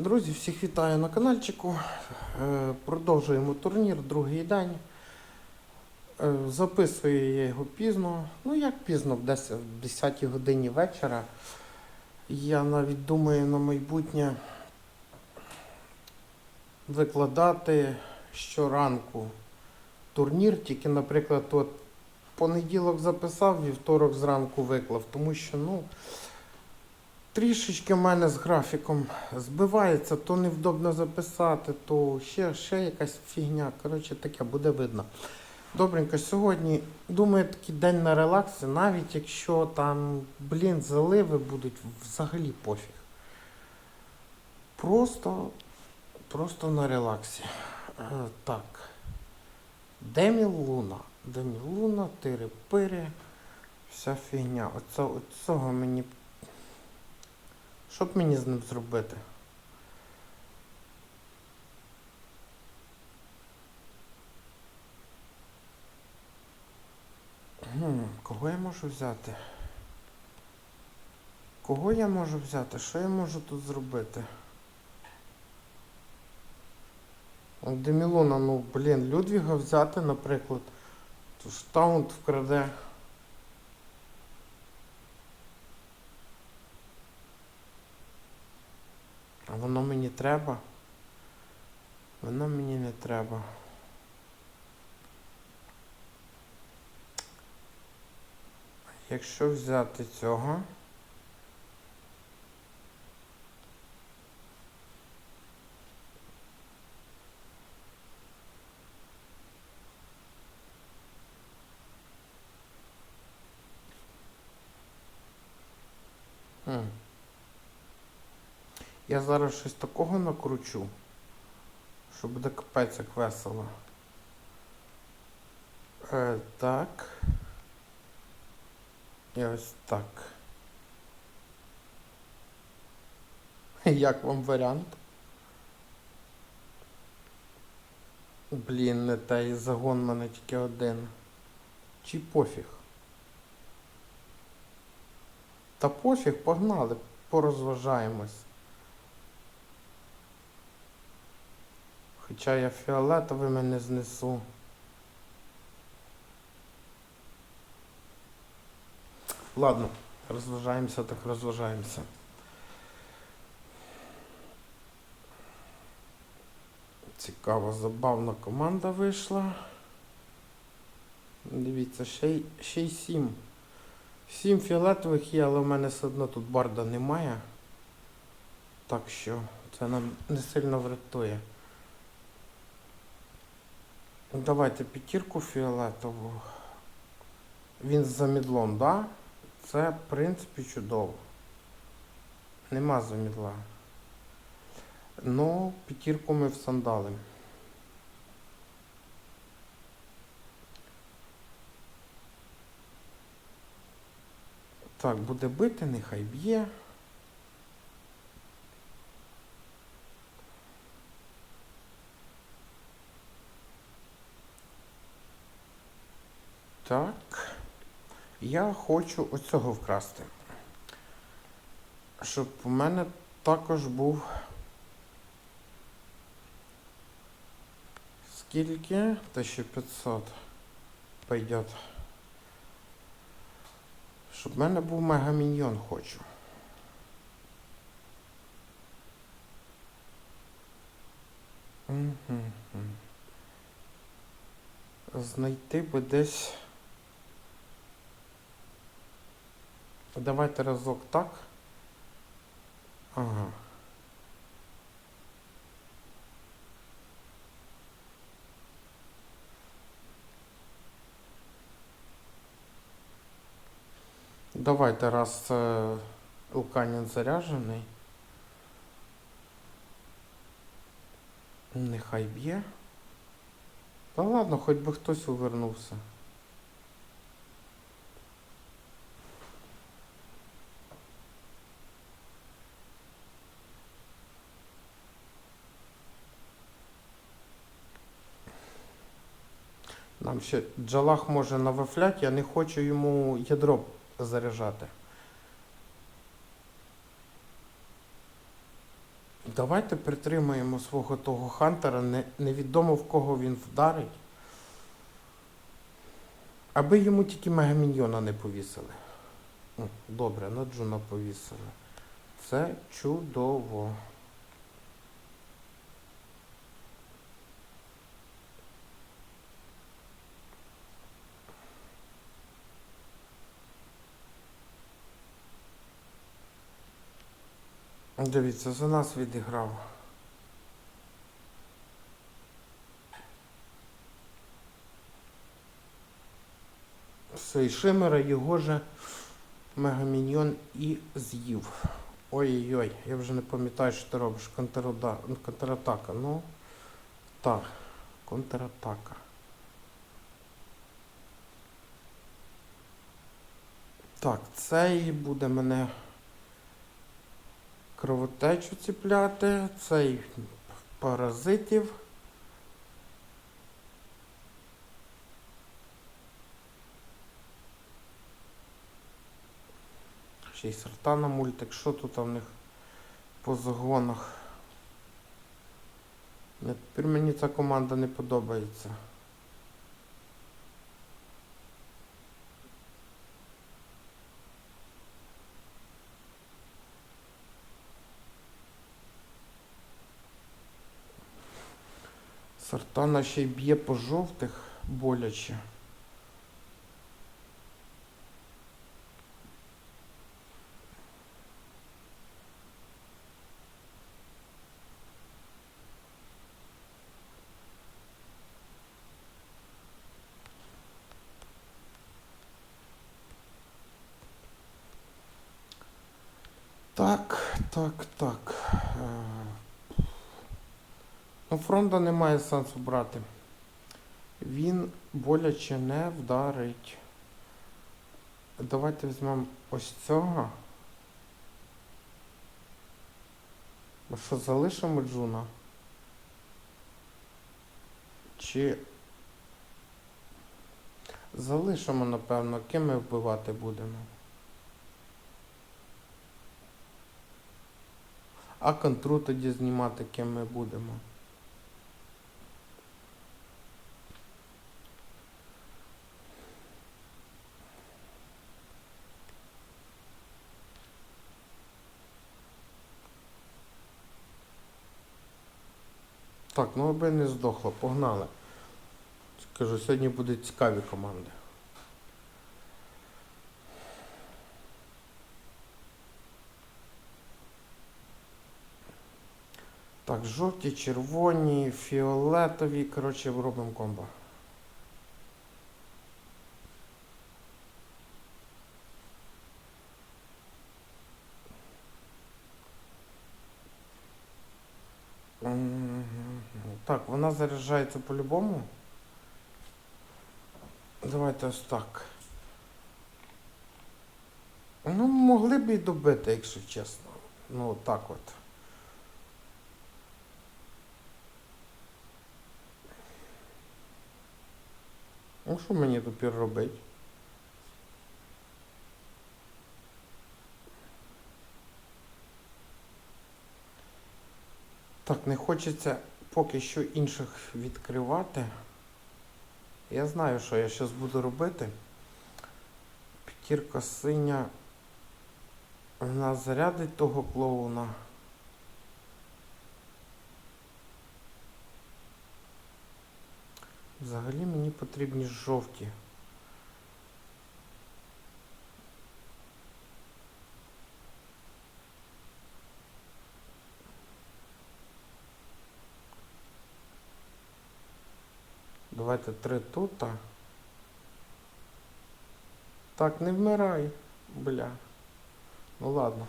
Друзі, всіх вітаю на каналчику. Е, Продовжуємо турнір, другий день. Е, Записую я його пізно. Ну як пізно, в 10 в 10 годині вечора. Я навіть думаю на майбутнє викладати щоранку турнір, тільки, наприклад, от понеділок записав, вівторок зранку виклав, тому що, ну. Трішечки в мене з графіком збивається, то невдобно записати, то ще, ще якась фігня. Коротше, таке буде видно. Добренько, сьогодні, думаю, такий день на релаксі, навіть якщо там, блін, заливи будуть, взагалі пофіг. Просто, просто на релаксі. Е, так. Демі Луна. Демі Луна, тири-пири, вся фігня. Оце, оцього мені що б мені з ним зробити? Кого я можу взяти? Кого я можу взяти? Що я можу тут зробити? Демілона, ну, блін, Людвіга взяти, наприклад. То ж таунт вкраде. Воно мені треба? Воно мені не треба. Якщо взяти цього. Я зараз щось такого накручу, що буде капець як весело. Е, так. І ось так. Як вам варіант? Блін, не та і загон мене тільки один. Чи пофіг? Та пофіг, погнали, порозважаємось. Хоча я фіолетовими не знесу. Ладно, розважаємося, так розважаємося. Цікава, забавна команда вийшла. Дивіться, ще й сім. Сім фіолетових є, але в мене все одно тут барда немає. Так що це нам не сильно врятує. Давайте п'ятірку фіолетову. Він з замідлом, да? Це, в принципі, чудово. Нема замідла. Ну, п'ятірку ми всандалим. Так, буде бити, нехай б'є. Так. Я хочу оцього вкрасти. Щоб у мене також був. Скільки? 1500 пойдет. Щоб в мене був мегаміньйон хочу. Знайти би десь. Давайте разок так. Ага. Давайте раз е, Луканін заряджений. Нехай б'є. Та ладно, хоч би хтось увернувся. Ще Джалах може навафлять, я не хочу йому ядро заряджати. давайте притримаємо свого того Хантера, не, невідомо в кого він вдарить. Аби йому тільки мегаміньйона не повісили. Добре, на Джуна повісили. Це чудово. Дивіться, за нас відіграв. Все, і Шимера його же Мегаміньйон і з'їв. Ой-ой-ой, я вже не пам'ятаю, що ти робиш. Контратака. Ну, так, контратака. Так, цей буде мене кровотечу ціпляти, цей паразитів. Ще й сартана мультик. Що тут у них по загонах? Тепер мені ця команда не подобається. Сартана ще й б'є по жовтих боляче. Так, так, так. Ну, фронта немає сенсу брати. Він боляче не вдарить. Давайте візьмемо ось цього. А що, залишимо Джуна? Чи залишимо, напевно, ким ми вбивати будемо? А контру тоді знімати, ким ми будемо. Так, ну аби не здохло, погнали. Скажу, сьогодні будуть цікаві команди. Так, жовті, червоні, фіолетові. Коротше, робимо комбо. Мгм. Так, вона заряджається по-любому. Давайте ось так. Ну, могли б і добити, якщо чесно. Ну, так от. Ну, що мені тепер робити? Так, не хочеться поки що інших відкривати. Я знаю, що я зараз буду робити. П'ятірка синя. Вона зарядить того клоуна. Взагалі мені потрібні жовті. Давайте три тут. Так, не вмирай, бля. Ну ладно.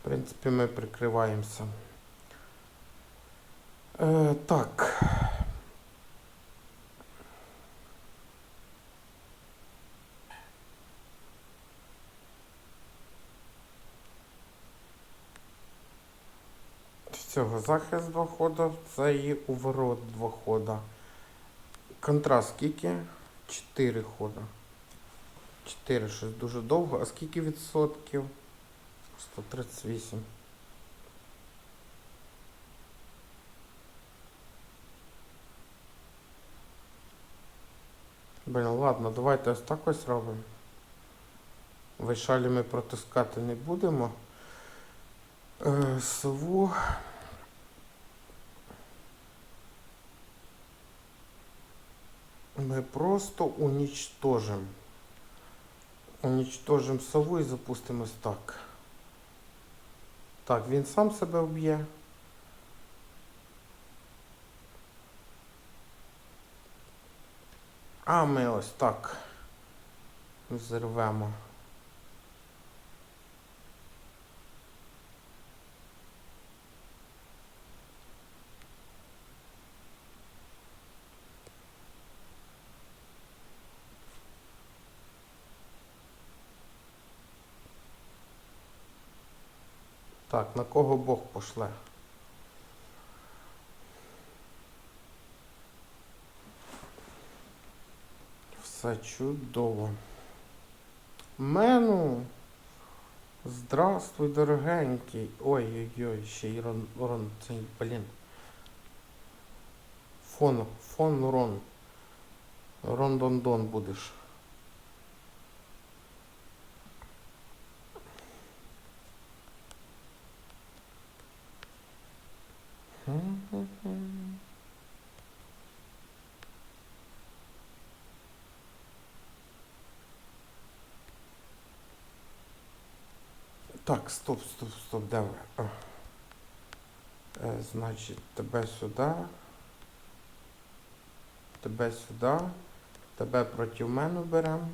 В принципі, ми прикриваємося. Е, так. З цього захист два хода, це і уворот два хода. Контраст скільки? 4 хода. 4 щось дуже довго. А скільки відсотків? 138. Блін, ладно, давайте ось так ось робимо. Вишалі ми протискати не будемо. Е, СВО... Ми просто уничтожим. Уничтожим сову і запустимось так. Так, він сам себе вб'є. А ми ось так взірвемо. Так, на кого Бог пошле? Все чудово. Мену. Здравствуй, дорогенький. Ой-ой-ой, ще й рон, рон, цей, блін. Фон, фон рон. Рондондон будеш. Так, стоп, стоп, стоп, давай. Е, значить, тебе сюди. Тебе сюди. Тебе проти мене беремо.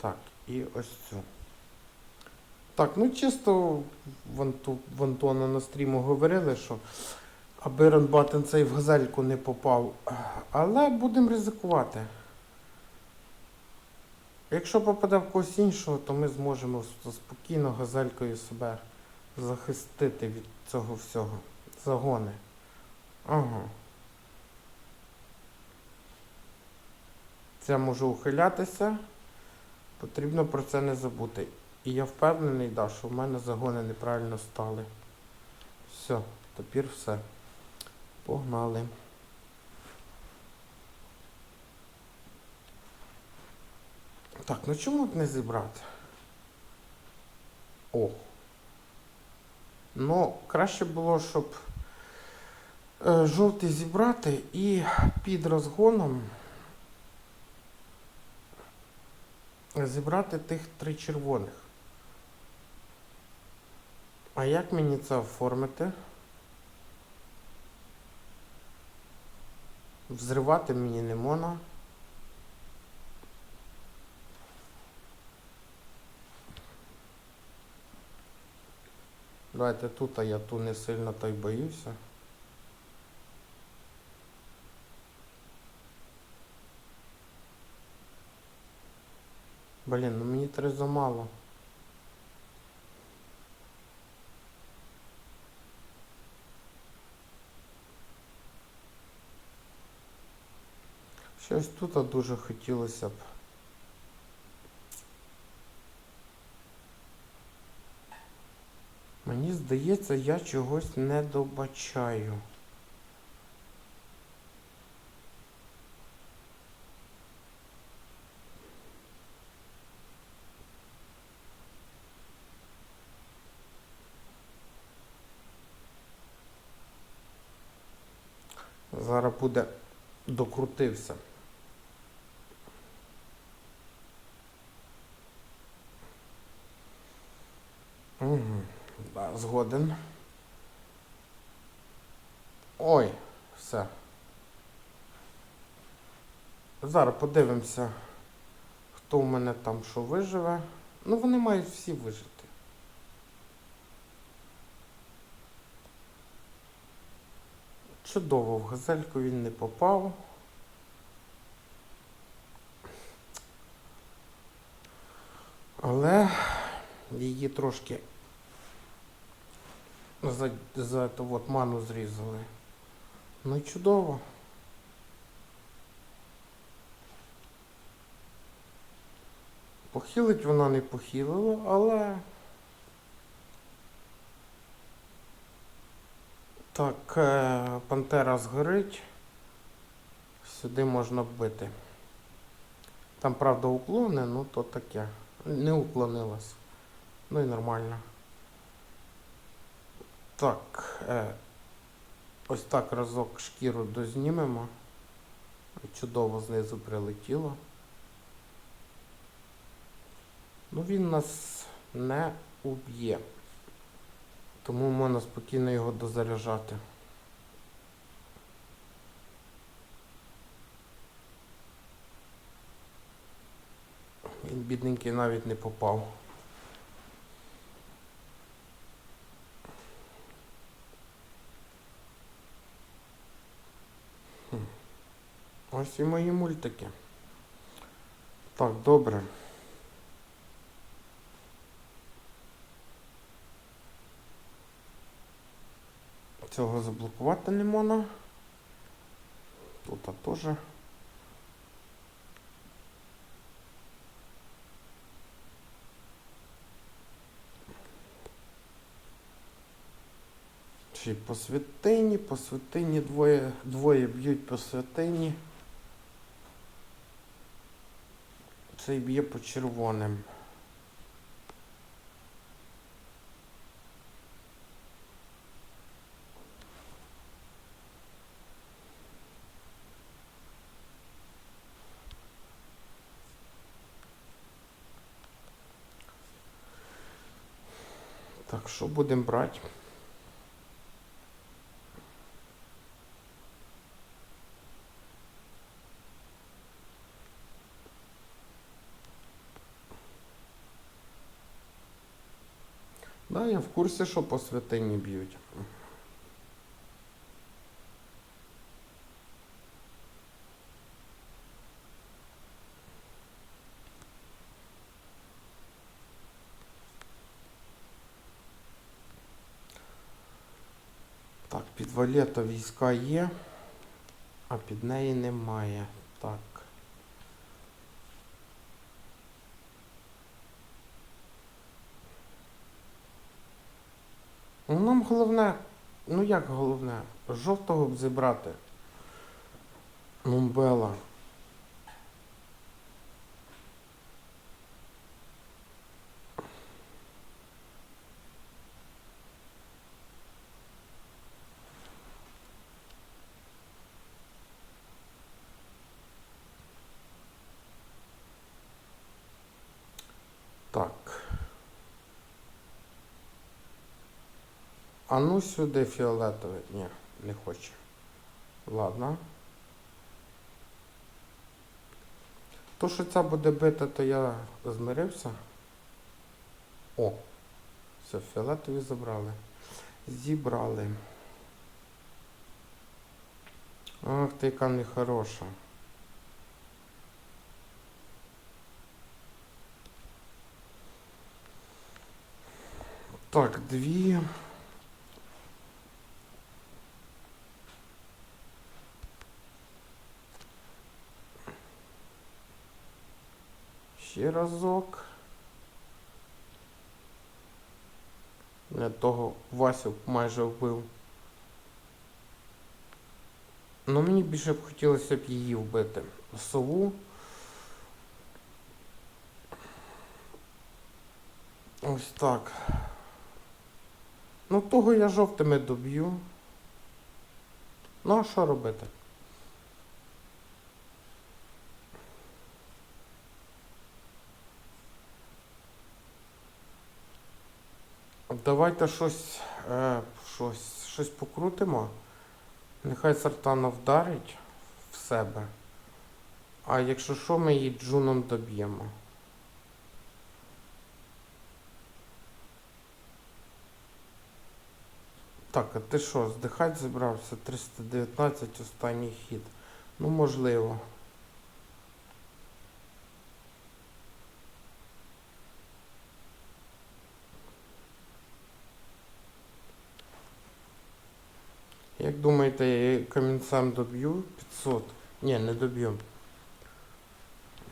Так, і ось цю. Так, ну чисто в, Антона на стріму говорили, що аби Ранбатен цей в газельку не попав. Але будемо ризикувати. Якщо попаде в когось іншого, то ми зможемо спокійно газелькою себе захистити від цього всього. Загони. Ага. Це може ухилятися. Потрібно про це не забути. І я впевнений, да, що в мене загони неправильно стали. Все, тепер все. Погнали. Так, ну чому б не зібрати? О. Ну, краще було, щоб е, жовтий зібрати і під розгоном зібрати тих три червоних. А як мені це оформити? Взривати мені не можна. Давайте тут, а я ту не сильно й боюся. Блін, ну мені три замало. Щось тут дуже хотілося б. Мені здається, я чогось не добачаю. Зараз буде докрутився. Угу. Згоден. Ой, все. Зараз подивимося, хто в мене там що виживе. Ну, вони мають всі вижити. Чудово, в газельку він не попав. Але її трошки за, за ту от ману зрізали. Ну чудово. Похилить вона не похилила, але Так, е, пантера згорить. Сюди можна бити. Там, правда, уклони, ну то таке. Не уклонилась. Ну і нормально. Так, е, ось так разок шкіру дознімемо. Чудово знизу прилетіло. Ну він нас не уб'є. Тому можна спокійно його дозаряджати. Він бідненький навіть не попав. Ось і мої мультики. Так, добре. Цього заблокувати не можна. Тут теж. Чи по святині, по святині двоє, двоє б'ють по святині. Цей б'є по червоним. Так, що будемо брати? Да, я в курсі, що по святині б'ють. Так, під валета війська є, а під неї немає. Так. Ну, Нам головне, ну як головне, жовтого б зібрати. Мумбела. Так. А ну сюди фіолетовий. Ні, не хоче. Ладно. То, що ця буде бита, то я змирився. О! Все, фіолетові забрали. Зібрали. Ах ти яка нехороша. Так, дві. Ще разок. Не того Васю майже вбив. Ну мені більше б хотілося б її вбити. Сову. Ось так. Ну того я жовтими доб'ю. Ну а що робити? Давайте щось, е, щось, щось покрутимо. Нехай Сартана вдарить в себе. А якщо що, ми її джуном доб'ємо. Так, а ти що, здихать зібрався? 319 останній хід. Ну, можливо. Як думаєте, я камінцем доб'ю 500? Ні, не доб'ю.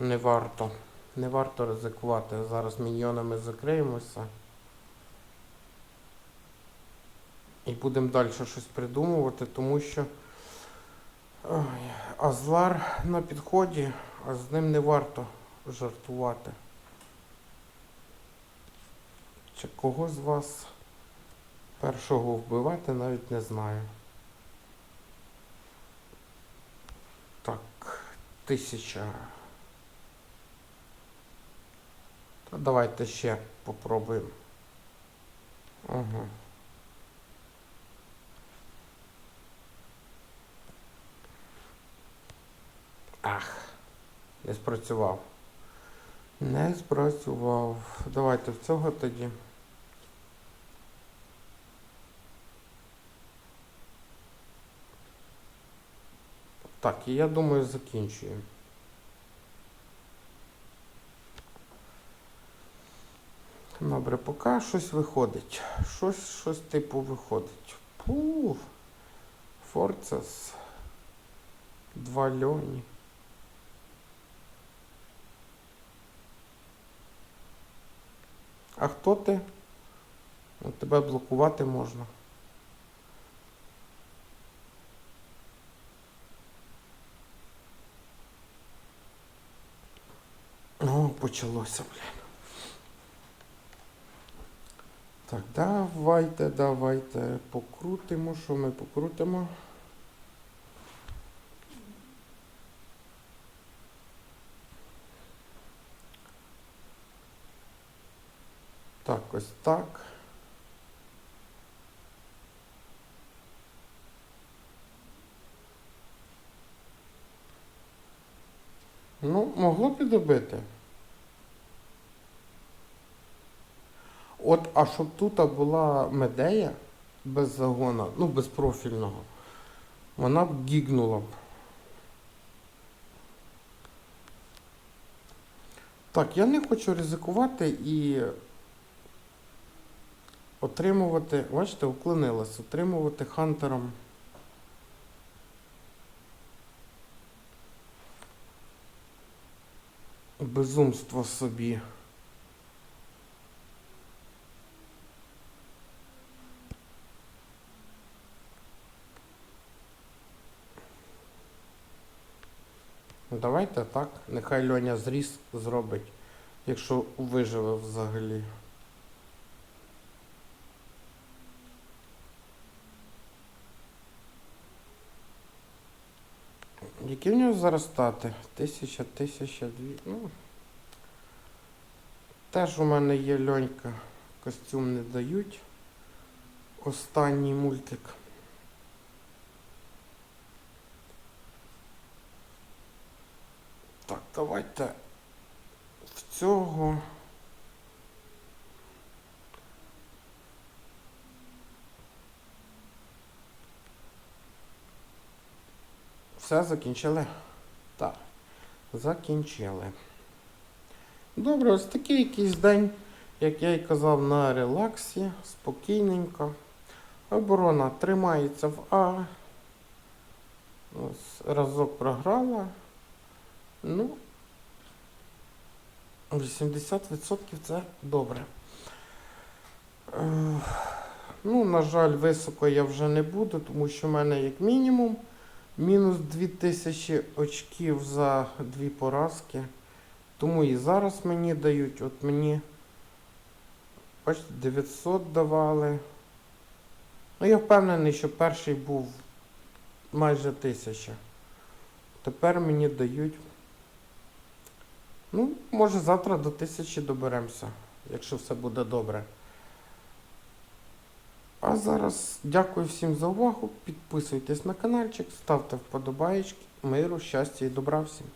Не варто. Не варто ризикувати. Зараз міньйонами закриємося. І будемо далі щось придумувати, тому що ой, Азлар на підході, а з ним не варто жартувати. Чи кого з вас першого вбивати, навіть не знаю. Тисяча. Та давайте ще попробуємо. Угу. Ах, не спрацював. Не спрацював. Давайте в цього тоді. Так, і я думаю, закінчуємо. Добре, поки щось виходить. Щось, щось типу виходить. Пуф. Форцес. Два льоні. А хто ти? От Тебе блокувати можна. О, почалося, блін. Так, давайте, давайте покрутимо. Що ми покрутимо? Так, ось так. Ну, могло підробити. От, а щоб тут була медея без загона, ну, без профільного, вона б гігнула б. Так, я не хочу ризикувати і отримувати, бачите, уклонилась, отримувати хантером. Безумство собі. Давайте так. Нехай Льоня зріс зробить, якщо виживе взагалі. Які в нього зараз стати? Тисяча, тисяча, дві. Ну. Теж у мене є льонька. Костюм не дають. Останній мультик. Так, давайте в цього. Все закінчили? Так. Закінчили. Добре, ось такий якийсь день, як я і казав, на релаксі, спокійненько. Оборона тримається в А. Ось разок програла. Ну, 80% це добре. Е, Ну, на жаль, високо я вже не буду, тому що в мене як мінімум мінус 2000 очків за дві поразки. Тому і зараз мені дають. От мені бачите, 900 давали. Ну, я впевнений, що перший був майже 1000. Тепер мені дають. Ну, може завтра до 1000 доберемося, якщо все буде добре. А зараз дякую всім за увагу. Підписуйтесь на каналчик, ставте вподобаєчки. Миру, щастя і добра всім.